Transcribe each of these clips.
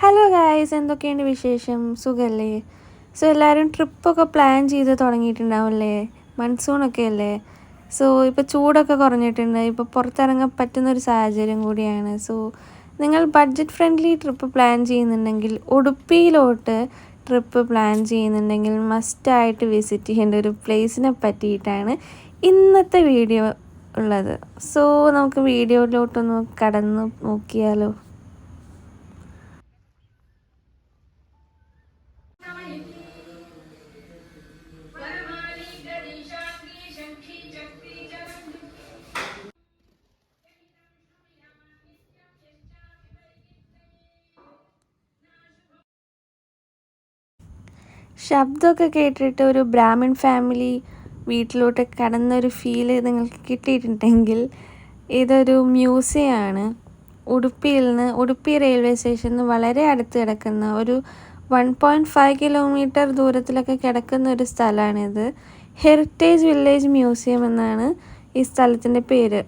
Hello guys എന്തൊക്കെയുണ്ട് വിശേഷം? സുഖമല്ലേ സോ എല്ലാവരും ട്രിപ്പൊക്കെ പ്ലാൻ ചെയ്ത് തുടങ്ങിയിട്ടുണ്ടാവില്ലേ മൺസൂണൊക്കെ അല്ലേ? സോ ഇപ്പോൾ ചൂടൊക്കെ കുറഞ്ഞിട്ടുണ്ട്. ഇപ്പോൾ പുറത്തിറങ്ങാൻ പറ്റുന്ന ഒരു സാഹചര്യം കൂടിയാണ്. സോ നിങ്ങൾ ബഡ്ജറ്റ് ഫ്രണ്ട്ലി ട്രിപ്പ് പ്ലാൻ ചെയ്യുന്നുണ്ടെങ്കിൽ ഉടുപ്പിയിലോട്ട് ട്രിപ്പ് പ്ലാൻ ചെയ്യുന്നുണ്ടെങ്കിൽ മസ്റ്റായിട്ട് വിസിറ്റ് ചെയ്യേണ്ട ഒരു പ്ലേസിനെ പറ്റിയിട്ടാണ് ഇന്നത്തെ വീഡിയോ ഉള്ളത്. സോ നമുക്ക് വീഡിയോയിലോട്ടൊന്ന് കടന്ന് നോക്കിയാലോ? ശബ്ദമൊക്കെ കേട്ടിട്ട് ഒരു ബ്രാഹ്മിൺ ഫാമിലി വീട്ടിലോട്ട് കടന്നൊരു ഫീൽ നിങ്ങൾക്ക് കിട്ടിയിട്ടുണ്ടെങ്കിൽ ഇതൊരു മ്യൂസിയമാണ് ഉടുപ്പിയിൽ നിന്ന് ഉടുപ്പി റെയിൽവേ സ്റ്റേഷനിൽ നിന്ന് വളരെ അടുത്ത് കിടക്കുന്ന ഒരു വൺ പോയിന്റ് ഫൈവ് കിലോമീറ്റർ ദൂരത്തിലൊക്കെ കിടക്കുന്ന ഒരു സ്ഥലമാണിത്. ഹെറിറ്റേജ് വില്ലേജ് മ്യൂസിയം എന്നാണ് ഈ സ്ഥലത്തിന്റെ പേര്.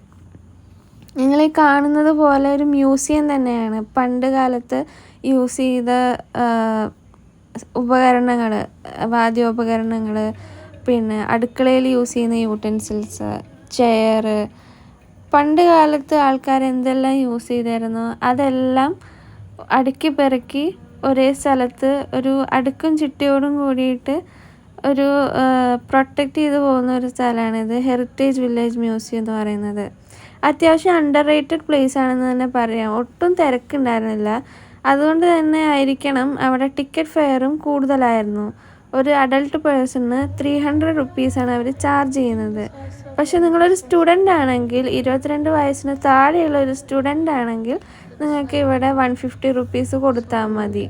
നിങ്ങൾ ഈ കാണുന്നത് പോലെ ഒരു മ്യൂസിയം തന്നെയാണ്. പണ്ട് കാലത്ത് യൂസ് ചെയ്ത ഉപകരണങ്ങൾ വാദ്യോപകരണങ്ങൾ പിന്നെ അടുക്കളയിൽ യൂസ് ചെയ്യുന്ന യൂട്ടൻസിൽസ് ചെയർ പണ്ട് കാലത്ത് ആൾക്കാർ എന്തെല്ലാം യൂസ് ചെയ്തായിരുന്നോ അതെല്ലാം അടുക്കി പെറുക്കി ഒരേ സ്ഥലത്ത് ഒരു അടുക്കും ചിട്ടയോടും കൂടിയിട്ട് ഒരു പ്രൊട്ടക്റ്റ് ചെയ്ത് പോകുന്ന ഒരു സ്ഥലമാണിത് ഹെറിറ്റേജ് വില്ലേജ് മ്യൂസിയം എന്ന് പറയുന്നത്. അത്യാവശ്യം അണ്ടർ റേറ്റഡ് പ്ലേസ് ആണെന്ന് തന്നെ പറയാം. ഒട്ടും തിരക്കുണ്ടായിരുന്നില്ല. അതുകൊണ്ട് തന്നെ ആയിരിക്കണം. അവിടെ ടിക്കറ്റ് ഫെയറും കൂടുതലായിരുന്നു. ഒരു അഡൾട്ട് പേഴ്സണിന് ത്രീ ഹൺഡ്രഡ് റുപ്പീസാണ് അവർ ചാർജ് ചെയ്യുന്നത്. പക്ഷെ നിങ്ങളൊരു സ്റ്റുഡന്റ് ആണെങ്കിൽ ഇരുപത്തിരണ്ട് വയസ്സിന് താഴെയുള്ള ഒരു സ്റ്റുഡന്റ് ആണെങ്കിൽ നിങ്ങൾക്ക് ഇവിടെ വൺ ഫിഫ്റ്റി റുപ്പീസ് കൊടുത്താൽ മതി.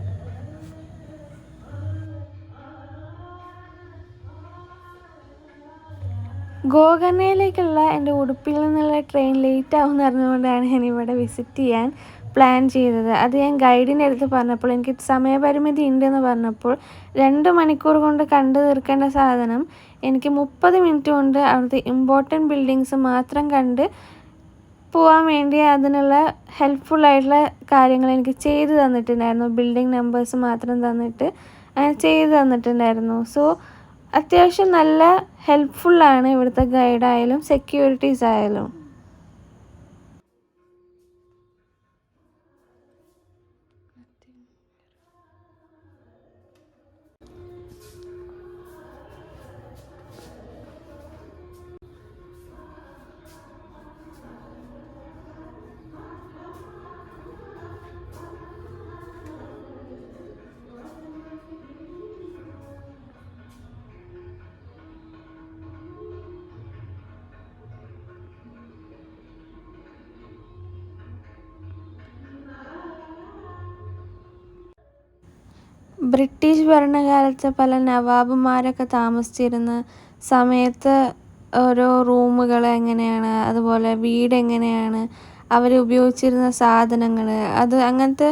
ഗോകർണയിലേക്കുള്ള എന്റെ ഉടുപ്പിൽ നിന്നുള്ള ട്രെയിൻ ലേറ്റ് ആവുമെന്ന് അറിഞ്ഞുകൊണ്ടാണ് ഞാൻ ഇവിടെ വിസിറ്റ് ചെയ്യാൻ പ്ലാൻ ചെയ്തത്. അത് ഞാൻ ഗൈഡിന്റെ അടുത്ത് പറഞ്ഞപ്പോൾ എനിക്ക് സമയപരിമിതി ഉണ്ടെന്ന് പറഞ്ഞപ്പോൾ രണ്ട് മണിക്കൂർ കൊണ്ട് കണ്ടു തീർക്കേണ്ട സാധനം എനിക്ക് മുപ്പത് മിനിറ്റ് കൊണ്ട് അവിടുത്തെ ഇമ്പോർട്ടന്റ് ബിൽഡിങ്സ് മാത്രം കണ്ട് പോകാൻ വേണ്ടി അതിനുള്ള ഹെൽപ്ഫുൾ ആയിട്ടുള്ള കാര്യങ്ങൾ എനിക്ക് ചെയ്തു തന്നിട്ടുണ്ടായിരുന്നു. ബിൽഡിംഗ് നമ്പേഴ്സ് മാത്രം തന്നിട്ട് അങ്ങനെ ചെയ്തു തന്നിട്ടുണ്ടായിരുന്നു. സോ അത്യാവശ്യം നല്ല ഹെൽപ്ഫുള്ളാണ് ഇവിടുത്തെ ഗൈഡായാലും സെക്യൂരിറ്റീസ് ആയാലും. ബ്രിട്ടീഷ് ഭരണകാലത്ത് പല നവാബുമാരൊക്കെ താമസിച്ചിരുന്ന സമയത്ത് ഓരോ റൂമുകൾ എങ്ങനെയാണ് അതുപോലെ വീട് എങ്ങനെയാണ് അവർ ഉപയോഗിച്ചിരുന്ന സാധനങ്ങൾ അത് അങ്ങനത്തെ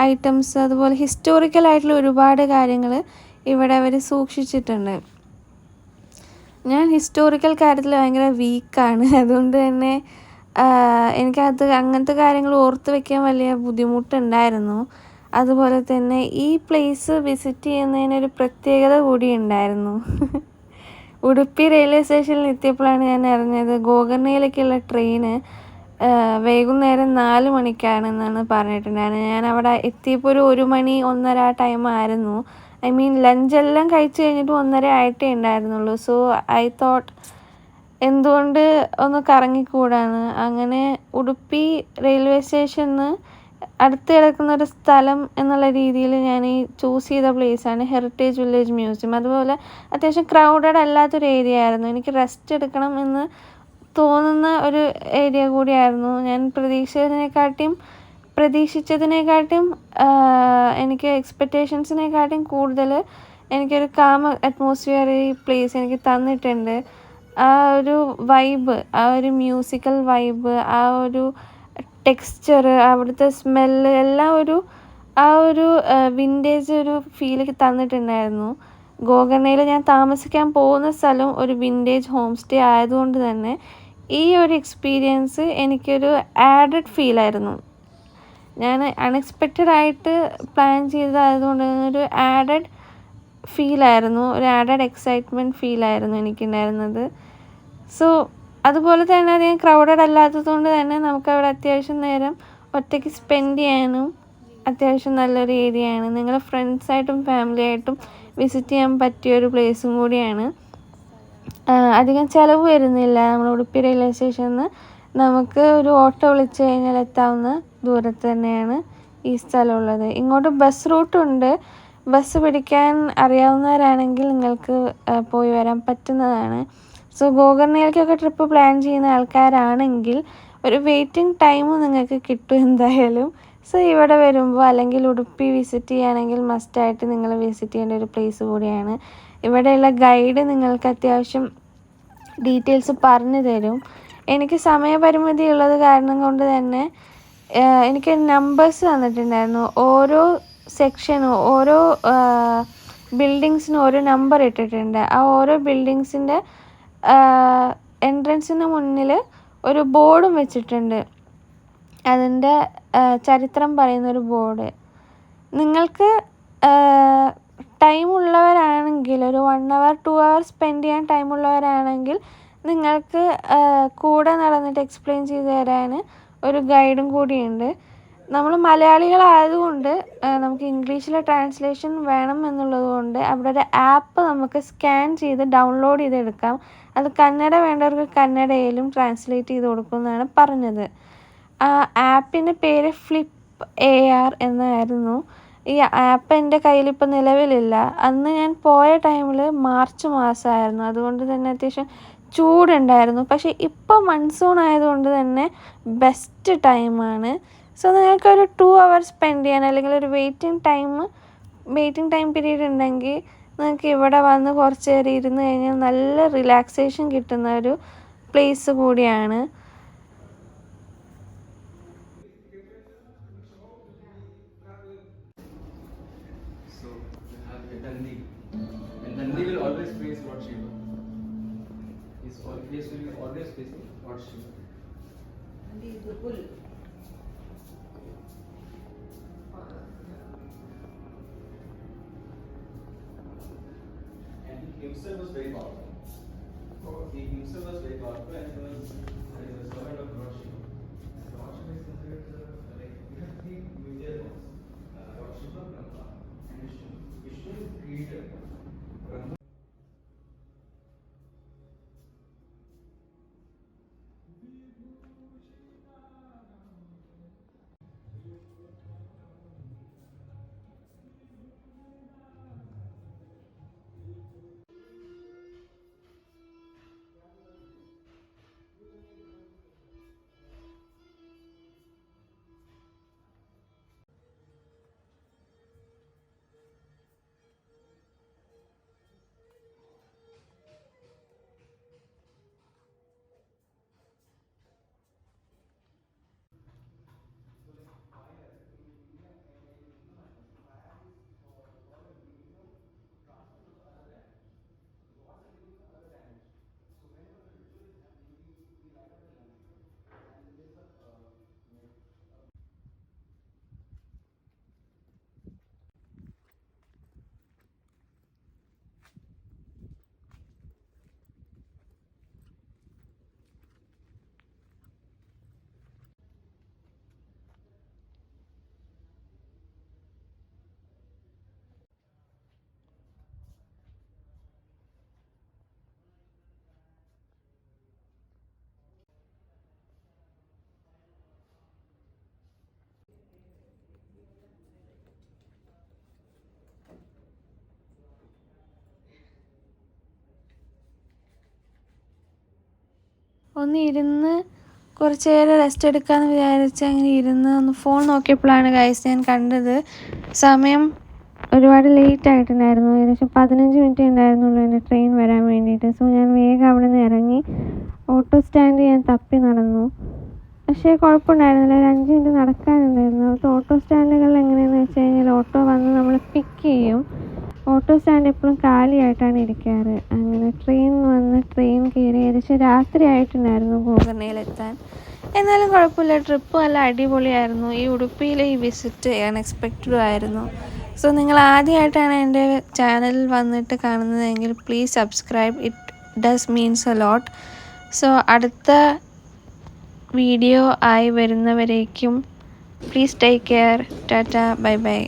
ഐറ്റംസ് അതുപോലെ ഹിസ്റ്റോറിക്കൽ ആയിട്ടുള്ള ഒരുപാട് കാര്യങ്ങൾ ഇവിടെ അവർ സൂക്ഷിച്ചിട്ടുണ്ട്. ഞാൻ ഹിസ്റ്റോറിക്കൽ കാര്യത്തിൽ ഭയങ്കര വീക്കാണ് അതുകൊണ്ട് തന്നെ എനിക്കത് അങ്ങനത്തെ കാര്യങ്ങൾ ഓർത്ത് വയ്ക്കാൻ വലിയ ബുദ്ധിമുട്ടുണ്ടായിരുന്നു. അതുപോലെ തന്നെ ഈ പ്ലേസ് വിസിറ്റ് ചെയ്യുന്നതിനൊരു പ്രത്യേകത കൂടി ഉണ്ടായിരുന്നു. ഉടുപ്പി റെയിൽവേ സ്റ്റേഷനിൽ എത്തിയപ്പോഴാണ് ഞാൻ അറിഞ്ഞത് ഗോകർണയിലേക്കുള്ള ട്രെയിന് വൈകുന്നേരം നാല് മണിക്കാണെന്നാണ് പറഞ്ഞിട്ടുണ്ടായിരുന്നത് ഞാൻ അവിടെ എത്തിയപ്പോൾ ഒരു ഒരു മണി ഒന്നര ടൈം ആയിരുന്നു. ഐ മീൻ ലഞ്ചെല്ലാം കഴിച്ചു കഴിഞ്ഞിട്ട് ഒന്നര ആയിട്ടേ ഉണ്ടായിരുന്നുള്ളൂ. സോ ഐ തോട്ട് എന്തുകൊണ്ട് ഒന്ന് കറങ്ങിക്കൂടാണ് അങ്ങനെ ഉടുപ്പി റെയിൽവേ സ്റ്റേഷനിൽ അടുത്ത് കിടക്കുന്ന ഒരു സ്ഥലം എന്നുള്ള രീതിയിൽ ഞാൻ ഈ ചൂസ് ചെയ്ത പ്ലേസാണ് ഹെറിറ്റേജ് വില്ലേജ് മ്യൂസിയം അതുപോലെ അത്യാവശ്യം ക്രൗഡഡ് അല്ലാത്തൊരു ഏരിയ ആയിരുന്നു. എനിക്ക് റെസ്റ്റ് എടുക്കണം എന്ന് തോന്നുന്ന ഒരു ഏരിയ കൂടിയായിരുന്നു. ഞാൻ പ്രതീക്ഷിച്ചതിനെക്കാട്ടിയും പ്രതീക്ഷിച്ചതിനെക്കാട്ടിയും എനിക്ക് എക്സ്പെക്റ്റേഷൻസിനെക്കാട്ടിയും കൂടുതൽ എനിക്കൊരു കാമ അറ്റ്മോസ്ഫിയർ ഈ പ്ലേസ് എനിക്ക് തന്നിട്ടുണ്ട്. ആ ഒരു വൈബ് ആ ഒരു മ്യൂസിക്കൽ വൈബ് ആ ഒരു ടെക്സ്ചർ അവിടുത്തെ സ്മെല്ല് എല്ലാം ഒരു ആ ഒരു വിന്റേജ് ഒരു ഫീൽ തന്നിട്ടുണ്ടായിരുന്നു. ഗോകർണയിൽ ഞാൻ താമസിക്കാൻ പോകുന്ന സ്ഥലം ഒരു വിന്റേജ് ഹോം സ്റ്റേ ആയതുകൊണ്ട് തന്നെ ഈ ഒരു എക്സ്പീരിയൻസ് എനിക്കൊരു ആഡഡ് ഫീലായിരുന്നു ഞാൻ അൺഎക്സ്പെക്റ്റഡ് ആയിട്ട് പ്ലാൻ ചെയ്തതായതുകൊണ്ട് ഒരു ആഡഡ് ഫീലായിരുന്നു ഒരു ആഡഡ് എക്സൈറ്റ്മെന്റ് ഫീലായിരുന്നു എനിക്കുണ്ടായിരുന്നത്. സോ അതുപോലെ തന്നെ അധികം ക്രൗഡഡ് അല്ലാത്തതുകൊണ്ട് തന്നെ നമുക്ക് അവിടെ അത്യാവശ്യം നേരം ഒറ്റയ്ക്ക് സ്പെൻഡ് ചെയ്യാനും അത്യാവശ്യം നല്ലൊരു ഏരിയയാണ്. നിങ്ങൾ ഫ്രണ്ട്സായിട്ടും ഫാമിലി ആയിട്ടും വിസിറ്റ് ചെയ്യാൻ പറ്റിയ ഒരു പ്ലേസും കൂടിയാണ്. അധികം ചിലവ് വരുന്നില്ല. നമ്മൾ ഉടുപ്പി റെയിൽവേ സ്റ്റേഷനിൽ നിന്ന് നമുക്ക് ഒരു ഓട്ടോ വിളിച്ചു കഴിഞ്ഞാൽ എത്താവുന്ന ദൂരത്ത് തന്നെയാണ് ഈ സ്ഥലമുള്ളത്. ഇങ്ങോട്ട് ബസ് റൂട്ടുണ്ട് ബസ് പിടിക്കാൻ അറിയാവുന്നവരാണെങ്കിൽ നിങ്ങൾക്ക് പോയി വരാൻ പറ്റുന്നതാണ്. സോ ഗോകർണയിലേക്കൊക്കെ ട്രിപ്പ് പ്ലാൻ ചെയ്യുന്ന ആൾക്കാരാണെങ്കിൽ ഒരു വെയിറ്റിംഗ് ടൈം നിങ്ങൾക്ക് കിട്ടും എന്തായാലും. സോ ഇവിടെ വരുമ്പോൾ അല്ലെങ്കിൽ ഉടുപ്പി വിസിറ്റ് ചെയ്യുകയാണെങ്കിൽ മസ്റ്റായിട്ട് നിങ്ങൾ വിസിറ്റ് ചെയ്യേണ്ട ഒരു പ്ലേസ് കൂടിയാണ്. ഇവിടെയുള്ള ഗൈഡ് നിങ്ങൾക്ക് അത്യാവശ്യം ഡീറ്റെയിൽസ് പറഞ്ഞു തരും. എനിക്ക് സമയപരിമിതി ഉള്ളത് കാരണം കൊണ്ട് തന്നെ എനിക്ക് നമ്പേഴ്സ് തന്നിട്ടുണ്ടായിരുന്നു. ഓരോ സെക്ഷനും ഓരോ ബിൽഡിങ്സിനും ഓരോ നമ്പർ ഇട്ടിട്ടുണ്ട്. ആ ഓരോ ബിൽഡിങ്സിന്റെ എൻട്രൻസിന് മുന്നിൽ ഒരു ബോർഡും വെച്ചിട്ടുണ്ട്. അതിന്റെ ചരിത്രം പറയുന്ന ഒരു ബോർഡ്. നിങ്ങൾക്ക് ടൈം ഉള്ളവരാണെങ്കിൽ ഒരു one hour two hour spend ചെയ്യാൻ ടൈം ഉള്ളവരാണെങ്കിൽ നിങ്ങൾക്ക് കൂടെ നടന്നിട്ട് എക്സ്പ്ലെയിൻ ചെയ്ത് തരാൻ ഒരു ഗൈഡും കൂടിയുണ്ട്. നമ്മൾ മലയാളികളായതുകൊണ്ട് നമുക്ക് ഇംഗ്ലീഷിലെ ട്രാൻസ്ലേഷൻ വേണം എന്നുള്ളത് കൊണ്ട് അവിടെ ഒരു ആപ്പ് നമുക്ക് സ്കാൻ ചെയ്ത് ഡൗൺലോഡ് ചെയ്തെടുക്കാം. അത് കന്നഡ വേണ്ടവർക്ക് കന്നഡയിലും ട്രാൻസ്ലേറ്റ് ചെയ്ത് കൊടുക്കുമെന്നാണ് പറഞ്ഞത്. ആ ആപ്പിന്റെ പേര് ഫ്ലിപ്പ് എ ആർ എന്നായിരുന്നു. ഈ ആപ്പ് എന്റെ കയ്യിലിപ്പോൾ നിലവിലില്ല. അന്ന് ഞാൻ പോയ ടൈമിൽ മാർച്ച് മാസമായിരുന്നു അതുകൊണ്ട് തന്നെ അത്യാവശ്യം ചൂടുണ്ടായിരുന്നു. പക്ഷേ ഇപ്പോൾ മൺസൂൺ ആയതുകൊണ്ട് തന്നെ ബെസ്റ്റ് ടൈമാണ് സോ നിങ്ങൾക്കൊരു ടു അവർ സ്പെൻഡ് ചെയ്യാൻ അല്ലെങ്കിൽ ഒരു waiting time waiting time period ഉണ്ടെങ്കിൽ നിങ്ങൾക്ക് ഇവിടെ വന്ന് കുറച്ച് നേരം ഇരുന്ന് കഴിഞ്ഞാൽ നല്ല റിലാക്സേഷൻ കിട്ടുന്ന ഒരു പ്ലേസ് കൂടിയാണ് have a himself was very powerful. He himself was very powerful and he was, and he was servant of ഒന്ന് ഇരുന്ന് കുറച്ച് നേരം റെസ്റ്റ് എടുക്കാന്ന് വിചാരിച്ച് അങ്ങനെ ഇരുന്ന് ഒന്ന് ഫോൺ നോക്കിയപ്പോഴാണ് ഗൈസ് ഞാൻ കണ്ടത്. സമയം ഒരുപാട് ലേറ്റ് ആയിട്ടുണ്ടായിരുന്നു. ഏകദേശം പതിനഞ്ച് മിനിറ്റ് ഉണ്ടായിരുന്നുള്ളൂ എന്റെ ട്രെയിൻ വരാൻ വേണ്ടിയിട്ട്. സോ ഞാൻ വേഗം അവിടെ നിന്ന് ഇറങ്ങി. ഓട്ടോ സ്റ്റാൻഡ് ഞാൻ തപ്പി നടന്നു. പക്ഷേ കുഴപ്പമുണ്ടായിരുന്നില്ല. ഒരു അഞ്ച് മിനിറ്റ് നടക്കാനുണ്ടായിരുന്നു. അപ്പോൾ ഓട്ടോ സ്റ്റാൻഡുകളിൽ എങ്ങനെയാണെന്ന് വെച്ച് കഴിഞ്ഞാൽ ഓട്ടോ വന്ന് നമ്മൾ പിക്ക് ചെയ്യും. ഓട്ടോ സ്റ്റാൻഡ് എപ്പോഴും കാലിയായിട്ടാണ് ഇരിക്കാറ്. അങ്ങനെ ട്രെയിൻ വന്ന് ട്രെയിൻ കയറി ഏകദേശം രാത്രി ആയിട്ടുണ്ടായിരുന്നു ഗോകർണയിലെത്താൻ. എന്നാലും കുഴപ്പമില്ല ട്രിപ്പ് നല്ല അടിപൊളിയായിരുന്നു. ഈ ഉടുപ്പിയിലെ ഈ വിസിറ്റ് അൺഎക്സ്പെക്റ്റഡും ആയിരുന്നു. സോ നിങ്ങൾ ആദ്യമായിട്ടാണ് എന്റെ ചാനലിൽ വന്നിട്ട് കാണുന്നതെങ്കിൽ please subscribe it does means a lot so അടുത്ത വീഡിയോ ആയി വരുന്നവരേക്കും please take care tata bye bye